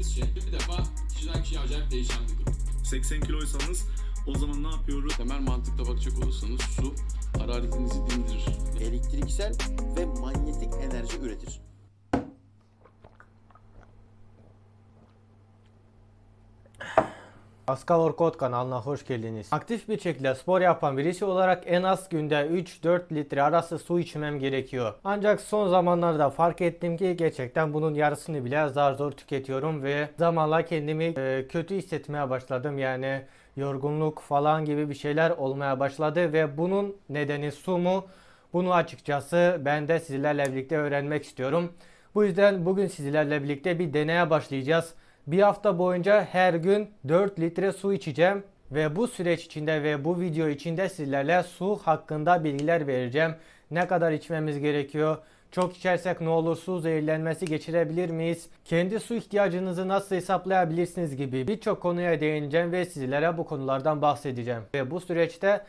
dediğimiz şey bir defa kişiden kişiye acayip değişen bir durum. 80 kiloysanız o zaman ne yapıyoruz? Temel mantıkla bakacak olursanız su hararetinizi dindirir. elektriksel ve manyetik enerji üretir. Pascal Orkot kanalına hoş geldiniz. Aktif bir şekilde spor yapan birisi olarak en az günde 3-4 litre arası su içmem gerekiyor. Ancak son zamanlarda fark ettim ki gerçekten bunun yarısını bile zar zor tüketiyorum ve zamanla kendimi e, kötü hissetmeye başladım. Yani yorgunluk falan gibi bir şeyler olmaya başladı ve bunun nedeni su mu? Bunu açıkçası ben de sizlerle birlikte öğrenmek istiyorum. Bu yüzden bugün sizlerle birlikte bir deneye başlayacağız. Bir hafta boyunca her gün 4 litre su içeceğim ve bu süreç içinde ve bu video içinde sizlerle su hakkında bilgiler vereceğim. Ne kadar içmemiz gerekiyor? Çok içersek ne olur? Su zehirlenmesi geçirebilir miyiz? Kendi su ihtiyacınızı nasıl hesaplayabilirsiniz gibi birçok konuya değineceğim ve sizlere bu konulardan bahsedeceğim. Ve bu süreçte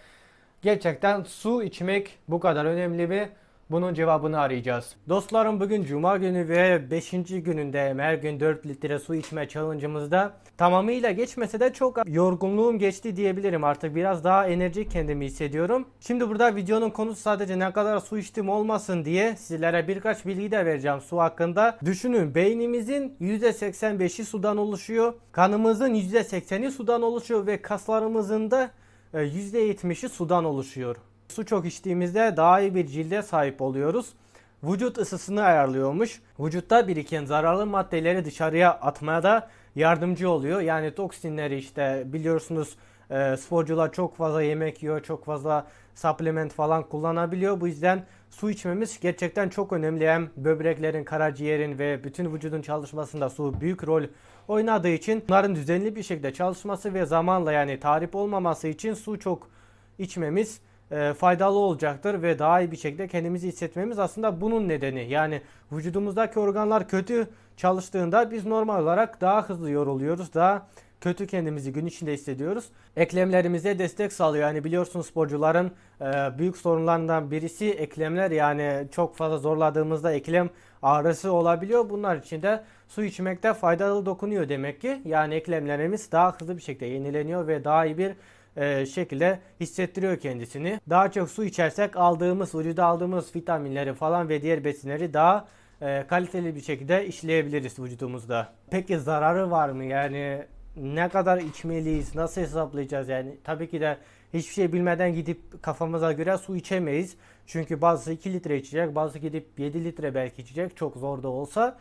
gerçekten su içmek bu kadar önemli mi? Bunun cevabını arayacağız. Dostlarım bugün cuma günü ve 5. gününde her gün 4 litre su içme challenge'ımızda tamamıyla geçmese de çok yorgunluğum geçti diyebilirim. Artık biraz daha enerjik kendimi hissediyorum. Şimdi burada videonun konusu sadece ne kadar su içtim olmasın diye sizlere birkaç bilgi de vereceğim su hakkında. Düşünün beynimizin %85'i sudan oluşuyor. Kanımızın %80'i sudan oluşuyor ve kaslarımızın da e, %70'i sudan oluşuyor. Su çok içtiğimizde daha iyi bir cilde sahip oluyoruz. Vücut ısısını ayarlıyormuş. Vücutta biriken zararlı maddeleri dışarıya atmaya da yardımcı oluyor. Yani toksinleri işte biliyorsunuz e, sporcular çok fazla yemek yiyor, çok fazla supplement falan kullanabiliyor. Bu yüzden su içmemiz gerçekten çok önemli. Hem böbreklerin, karaciğerin ve bütün vücudun çalışmasında su büyük rol oynadığı için bunların düzenli bir şekilde çalışması ve zamanla yani tarif olmaması için su çok içmemiz e, faydalı olacaktır ve daha iyi bir şekilde kendimizi hissetmemiz aslında bunun nedeni. Yani vücudumuzdaki organlar kötü çalıştığında biz normal olarak daha hızlı yoruluyoruz. Daha kötü kendimizi gün içinde hissediyoruz. Eklemlerimize destek sağlıyor. Yani biliyorsunuz sporcuların e, büyük sorunlarından birisi eklemler. Yani çok fazla zorladığımızda eklem ağrısı olabiliyor. Bunlar için de su içmekte faydalı dokunuyor demek ki. Yani eklemlerimiz daha hızlı bir şekilde yenileniyor ve daha iyi bir e, şekilde hissettiriyor kendisini. Daha çok su içersek aldığımız, vücuda aldığımız vitaminleri falan ve diğer besinleri daha e, kaliteli bir şekilde işleyebiliriz vücudumuzda. Peki zararı var mı? Yani ne kadar içmeliyiz? Nasıl hesaplayacağız? Yani tabii ki de hiçbir şey bilmeden gidip kafamıza göre su içemeyiz. Çünkü bazısı 2 litre içecek, bazısı gidip 7 litre belki içecek çok zor da olsa.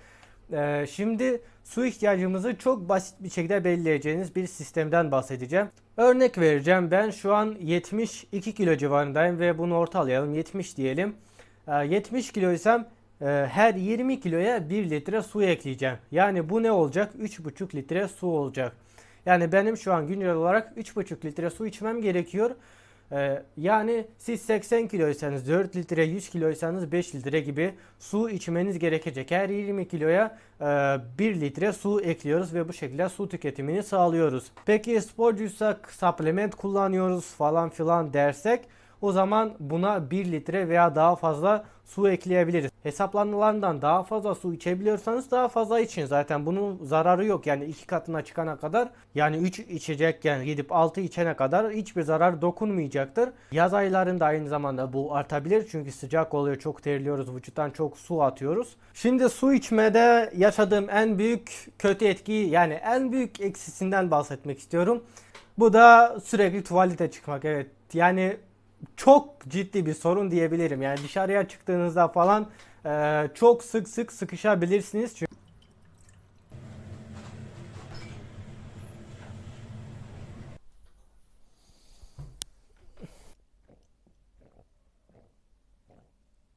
Ee, şimdi su ihtiyacımızı çok basit bir şekilde belirleyeceğiniz bir sistemden bahsedeceğim. Örnek vereceğim. Ben şu an 72 kilo civarındayım ve bunu ortalayalım. 70 diyelim. Ee, 70 kiloysam e, her 20 kiloya 1 litre su ekleyeceğim. Yani bu ne olacak? 3,5 litre su olacak. Yani benim şu an güncel olarak 3,5 litre su içmem gerekiyor. Ee, yani siz 80 kiloysanız 4 litre 100 kiloysanız 5 litre gibi su içmeniz gerekecek. Her 20 kiloya e, 1 litre su ekliyoruz ve bu şekilde su tüketimini sağlıyoruz. Peki sporcuysak supplement kullanıyoruz falan filan dersek o zaman buna 1 litre veya daha fazla su ekleyebiliriz. Hesaplanılandan daha fazla su içebiliyorsanız daha fazla için. Zaten bunun zararı yok. Yani iki katına çıkana kadar yani 3 içecekken gidip 6 içene kadar hiçbir zarar dokunmayacaktır. Yaz aylarında aynı zamanda bu artabilir. Çünkü sıcak oluyor. Çok terliyoruz. Vücuttan çok su atıyoruz. Şimdi su içmede yaşadığım en büyük kötü etki yani en büyük eksisinden bahsetmek istiyorum. Bu da sürekli tuvalete çıkmak. Evet. Yani çok ciddi bir sorun diyebilirim. Yani dışarıya çıktığınızda falan çok sık sık sıkışabilirsiniz. Çünkü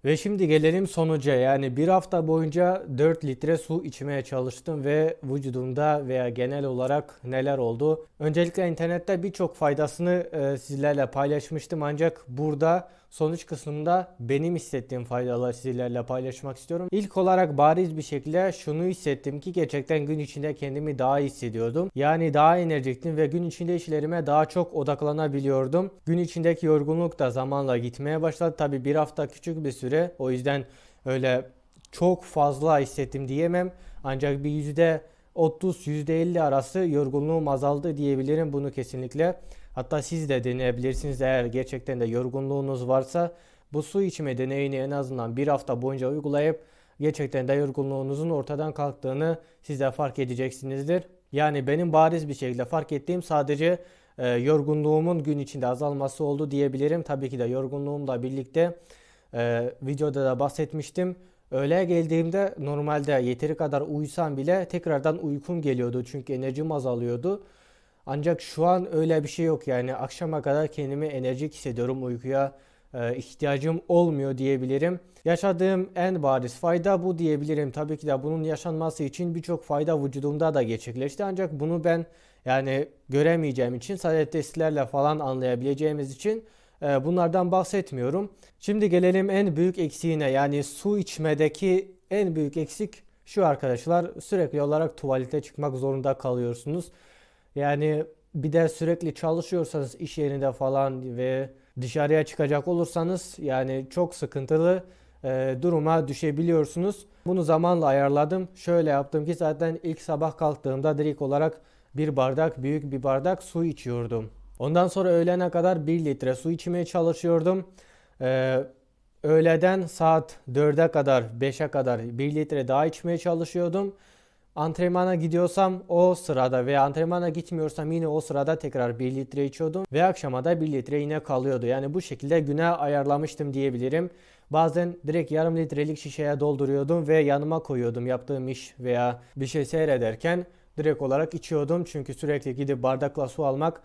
Ve şimdi gelelim sonuca. Yani bir hafta boyunca 4 litre su içmeye çalıştım ve vücudumda veya genel olarak neler oldu? Öncelikle internette birçok faydasını e, sizlerle paylaşmıştım ancak burada sonuç kısmında benim hissettiğim faydaları sizlerle paylaşmak istiyorum. İlk olarak bariz bir şekilde şunu hissettim ki gerçekten gün içinde kendimi daha iyi hissediyordum. Yani daha enerjiktim ve gün içinde işlerime daha çok odaklanabiliyordum. Gün içindeki yorgunluk da zamanla gitmeye başladı. Tabi bir hafta küçük bir süre o yüzden öyle çok fazla hissettim diyemem. Ancak bir yüzde 30-%50 arası yorgunluğum azaldı diyebilirim bunu kesinlikle. Hatta siz de deneyebilirsiniz eğer gerçekten de yorgunluğunuz varsa bu su içme deneyini en azından bir hafta boyunca uygulayıp gerçekten de yorgunluğunuzun ortadan kalktığını siz de fark edeceksinizdir. Yani benim bariz bir şekilde fark ettiğim sadece e, yorgunluğumun gün içinde azalması oldu diyebilirim. Tabii ki de yorgunluğumla birlikte e, videoda da bahsetmiştim. Öğleye geldiğimde normalde yeteri kadar uyusam bile tekrardan uykum geliyordu çünkü enerjim azalıyordu. Ancak şu an öyle bir şey yok yani akşama kadar kendimi enerjik hissediyorum uykuya e, ihtiyacım olmuyor diyebilirim. Yaşadığım en bariz fayda bu diyebilirim. Tabii ki de bunun yaşanması için birçok fayda vücudumda da gerçekleşti ancak bunu ben yani göremeyeceğim için sadece testlerle falan anlayabileceğimiz için bunlardan bahsetmiyorum. Şimdi gelelim en büyük eksiğine yani su içmedeki en büyük eksik şu arkadaşlar sürekli olarak tuvalete çıkmak zorunda kalıyorsunuz. Yani bir de sürekli çalışıyorsanız iş yerinde falan ve dışarıya çıkacak olursanız yani çok sıkıntılı e, duruma düşebiliyorsunuz. Bunu zamanla ayarladım. Şöyle yaptım ki zaten ilk sabah kalktığımda direkt olarak bir bardak büyük bir bardak su içiyordum. Ondan sonra öğlene kadar 1 litre su içmeye çalışıyordum. Ee, öğleden saat 4'e kadar 5'e kadar 1 litre daha içmeye çalışıyordum. Antrenmana gidiyorsam o sırada veya antrenmana gitmiyorsam yine o sırada tekrar 1 litre içiyordum ve akşama da 1 litre yine kalıyordu. Yani bu şekilde güne ayarlamıştım diyebilirim. Bazen direkt yarım litrelik şişeye dolduruyordum ve yanıma koyuyordum yaptığım iş veya bir şey seyrederken direkt olarak içiyordum. Çünkü sürekli gidip bardakla su almak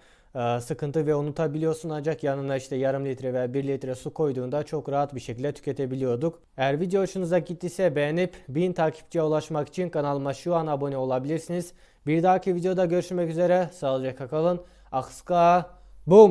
sıkıntı ve unutabiliyorsun ancak yanına işte yarım litre veya 1 litre su koyduğunda çok rahat bir şekilde tüketebiliyorduk. Eğer video hoşunuza gittiyse beğenip 1000 takipçiye ulaşmak için kanalıma şu an abone olabilirsiniz. Bir dahaki videoda görüşmek üzere. Sağlıcakla kalın. Akska. Boom.